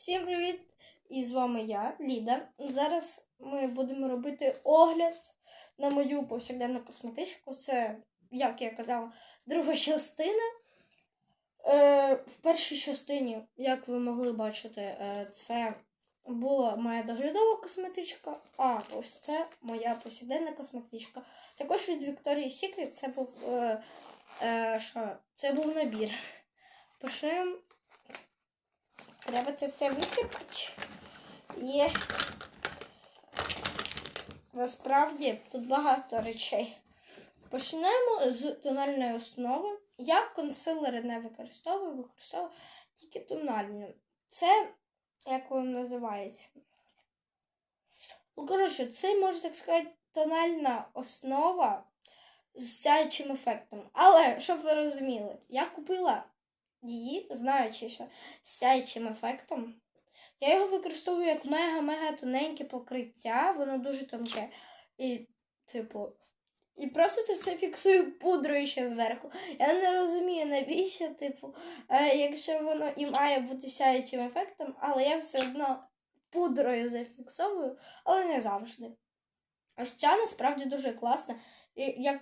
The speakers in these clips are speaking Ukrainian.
Всім привіт! І з вами я, Ліда. Зараз ми будемо робити огляд на мою повсякденну косметичку. Це, як я казала, друга частина. Е, в першій частині, як ви могли бачити, е, це була моя доглядова косметичка, а ось це моя повсякденна косметичка. Також від Victoria's Secret це був, е, е, що? Це був набір. Почнемо Треба це все висипати. І насправді тут багато речей. Почнемо з тональної основи. Я консилери не використовую, використовую тільки тональну. Це, як воно називається? Ну, коротше, це, можна так сказати, тональна основа з сяючим ефектом. Але, щоб ви розуміли, я купила її, знаючи, що сяючим ефектом. Я його використовую як мега-мега тоненьке покриття, воно дуже тонке. І, типу, і просто це все фіксую пудрою ще зверху. Я не розумію, навіщо, типу, е, якщо воно і має бути сяючим ефектом, але я все одно пудрою зафіксовую, але не завжди. Ось ця насправді дуже класна. Як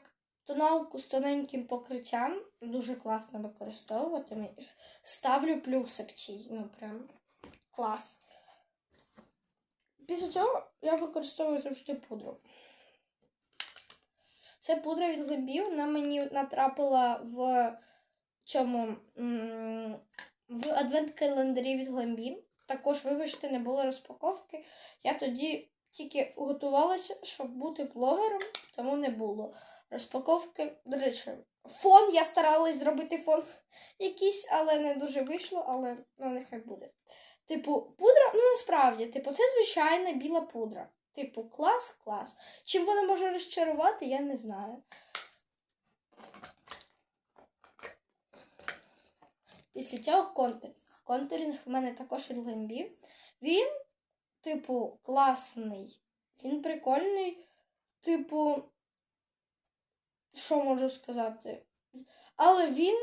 тоналку з тоненьким покриттям дуже класно використовувати. Ставлю плюсик цій, ну прям клас. Після цього я використовую завжди пудру. Це пудра від глибів, вона мені натрапила в цьому в адвент-календарі від глембі. Також, вибачте, не було розпаковки. Я тоді тільки готувалася, щоб бути блогером, тому не було розпаковки. До речі, фон я старалась зробити фон якийсь, але не дуже вийшло, але ну, нехай буде. Типу, пудра, ну насправді, типу, це звичайна біла пудра. Типу, клас, клас. Чим вона може розчарувати, я не знаю. Після цього контуринг. Контуринг в мене також від Лембі. Він, типу, класний. Він прикольний. Типу, що можу сказати? Але він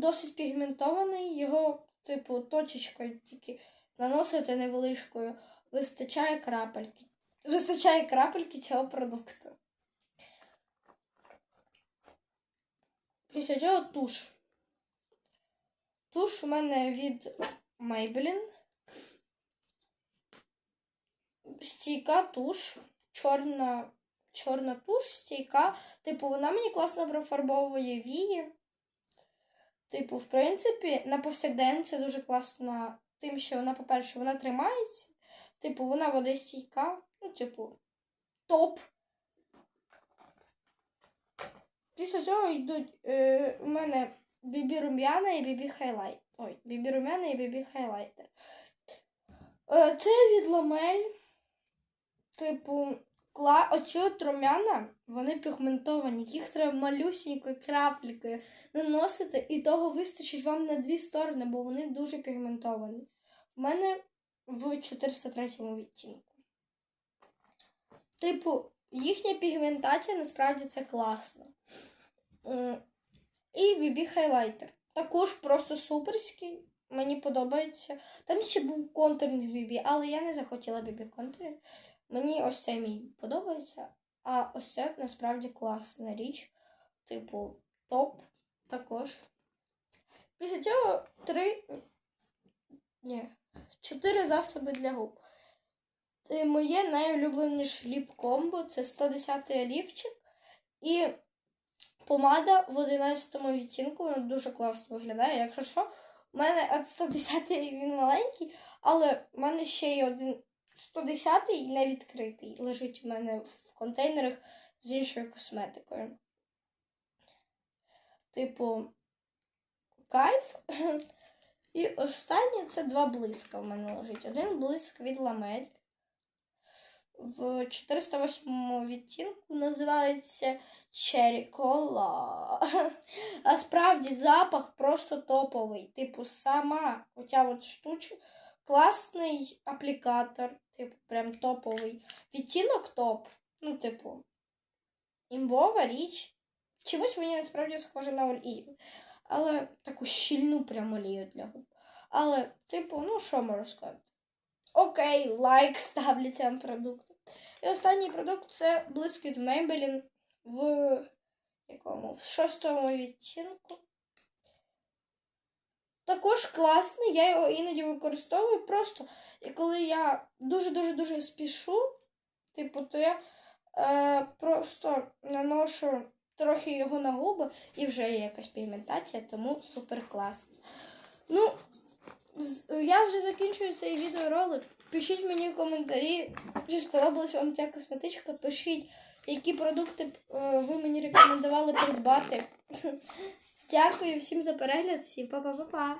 досить пігментований, його, типу, точечкою тільки наносити невеличкою. Вистачає крапельки. Вистачає крапельки цього продукту. Після цього туш. Туш у мене від Maybelline. Стійка туш. Чорна, чорна туш, стійка. Типу, вона мені класно профарбовує вії. Типу, в принципі, на повсякдень це дуже класно тим, що вона, по-перше, вона тримається. Типу, вона водостійка. Ну, типу, топ. Після цього йдуть е, у мене бібі рум'яна і бібі хайлайт. Ой, бібі рум'яна і бібі хайлайтер. Е, це від ламель. Типу, кла... оці от рум'яна, вони пігментовані, їх треба малюсенькою крапелькою наносити, і того вистачить вам на дві сторони, бо вони дуже пігментовані. У мене в 403 відтінку. Типу, їхня пігментація насправді це класно. І BB хайлайтер. Також просто суперський. Мені подобається. Там ще був контуринг BB, але я не захотіла BB контуринг. Мені ось цей мій подобається. А ось це насправді класна річ. Типу, топ також. Після цього три. Ні, чотири засоби для губ. Це моє найулюбленіше ліп-комбо це 110 олівчик і помада в 11 відтінку. Вона дуже класно виглядає. Якщо що, у мене от 110 він маленький, але в мене ще є один 110 не відкритий. Лежить у мене в контейнерах з іншою косметикою. Типу, кайф. І останнє це два блиска в мене лежить. Один блиск від ламель. В 408 відтінку називається Cherry Cola. А справді запах просто топовий. Типу, сама оця от штучка. Класний аплікатор, типу, прям топовий. Відтінок топ. Ну, типу, імбова річ. Чомусь мені насправді схоже на олію. Але таку щільну прям олію для губ. Але, типу, ну що можу сказати? окей, лайк ставлю цьому продукту. І останній продукт це блиск від Maybelline в якому? В шостому відтінку. Також класний, я його іноді використовую просто. І коли я дуже-дуже-дуже спішу, типу, то я е, просто наношу трохи його на губи і вже є якась пігментація, тому супер класно. Ну, я вже закінчую цей відеоролик. Пишіть мені в коментарі, чи сподобалась вам ця косметичка. Пишіть, які продукти е, ви мені рекомендували придбати. Дякую всім за перегляд, всім па-па-па-па.